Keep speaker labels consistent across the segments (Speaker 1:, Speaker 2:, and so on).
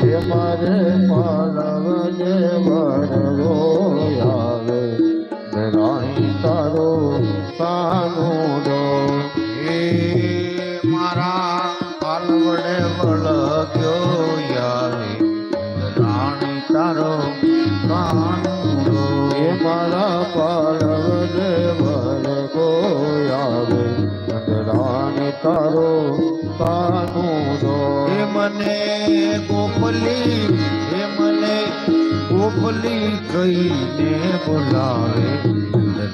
Speaker 1: હે મારે પાલવ જે વરવો આવે રાણી તારો કાનુડો
Speaker 2: હે મારા પાલવડે વળગ્યો યારે. રાણી તારો કાનુડો
Speaker 1: હે મારા
Speaker 2: હે મને ગોપલી હે મને ગોપલી કહીને બોલાવે.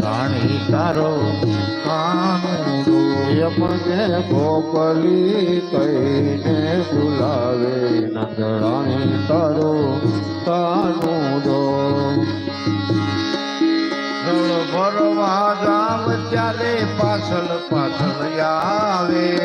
Speaker 2: રાણી તારો કાનુડો.
Speaker 1: મને ગોપલી કહીને બોલાવે. નંદરાણી તારો કાનુડો.
Speaker 2: ભરવા જાવ ત્યારે પાછળ પાછળ આવે.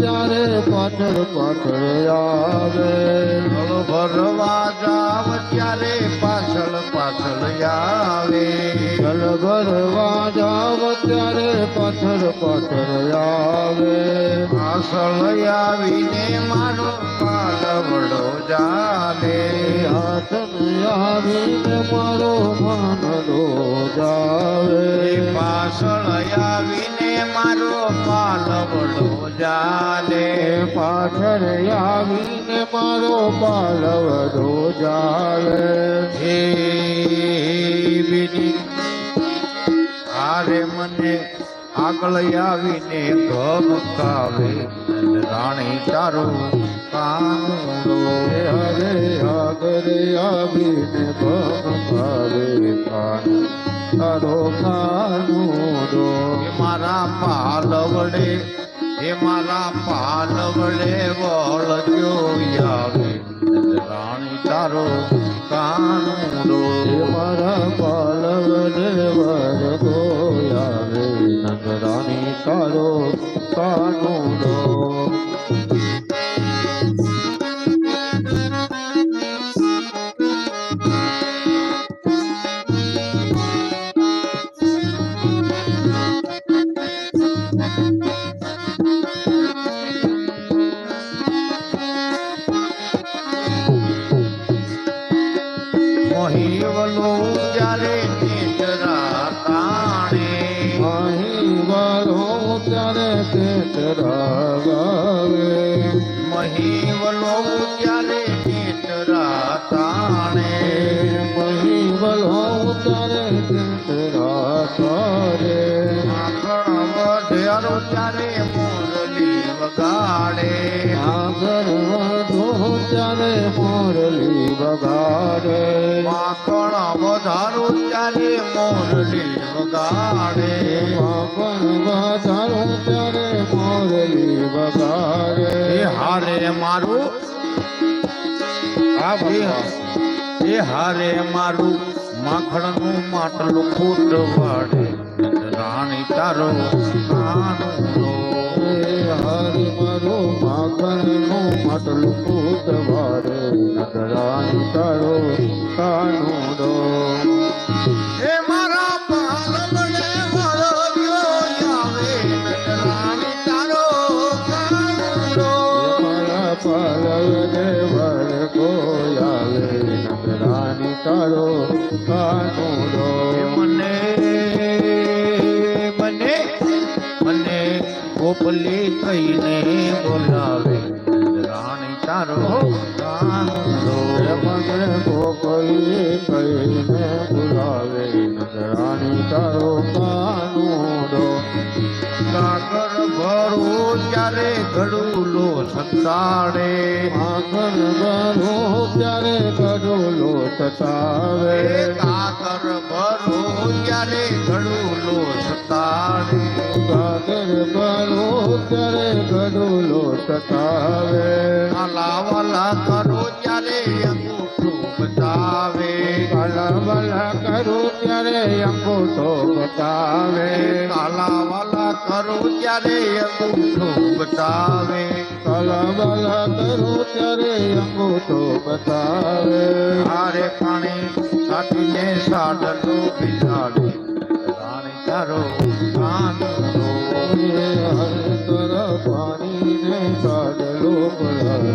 Speaker 1: ત્યારે પાછળ પાછળ આવે.
Speaker 2: ભરવા જાવ ત્યારે પાછળ પાછળ આવે.
Speaker 1: જલ ભરવા જાવ ત્યારે પાછળ પાછળ આવે.
Speaker 2: પાછળ આવીને મારો પાલવડો જાને.
Speaker 1: હાથન આવીને મારો માનડો જાવે.
Speaker 2: પાછળ આવીને મારો પાલવડો જાલે.
Speaker 1: પાછળ આવીને મારો પાલવડો જાવે
Speaker 2: હે બીની આરે મને આગળ આવીને ગમકાવે રાણી તારું કાનુડો
Speaker 1: હરે આગળ આવીને કાન તારો કાનુડો
Speaker 2: એ મારા પાલવડે, એ મારા પાલવડે વળજો આવે. રાણી તારો કાનુડો
Speaker 1: હે મારા પાલવડે વરગો આવે. નગરાણી તારો કાનુડો ત્યારે
Speaker 2: મોરલી વગાડે.
Speaker 1: આગળ વધો ત્યારે મોરલી વગાડે.
Speaker 2: માખણ વધારો ત્યારે મોરલી વગાડે.
Speaker 1: માખણ વધારો ત્યારે મોરલી વગાડે
Speaker 2: હારે મારું. આ ભાઈ, એ હારે મારું માખણનું માટલું ફૂટ વાડે રાણી તારો
Speaker 1: હારે મારું મારો નું માટલું નગરાણી તારો કાનુડો
Speaker 2: એ મારા આવે તારો કાનુડો.
Speaker 1: મારા દેવર ગોયાવે નગરાણી તારો કાનુડો.
Speaker 2: મને મને મને ગોપલી કહીને બોલાવે રાણી તારો
Speaker 1: મને ગોપલી કહીને બોલાવે નજરાણી તારો કાનુડો
Speaker 2: સાગર ભરું ત્યારે ઘડુલો સતાડે.
Speaker 1: સાગર ભરું ત્યારે ઘડુલો સતાવે
Speaker 2: સાગર ભરું ત્યારે ઘડુલો સતાડે.
Speaker 1: સાગર ભરું ત્યારે ઘડુલો સતાવે
Speaker 2: આલા વાલા કરો બતાવે
Speaker 1: કાલા વાલા કરો ત્યારે અંગૂઠો બતાવે.
Speaker 2: કાલા વાલા કરો ત્યારે અંગૂઠો બતાવે. હારે પાણી સાટીને સાડલો બિસાડે રાણી તારો કાન
Speaker 1: હર તર પાણીને સાડલો પડાવે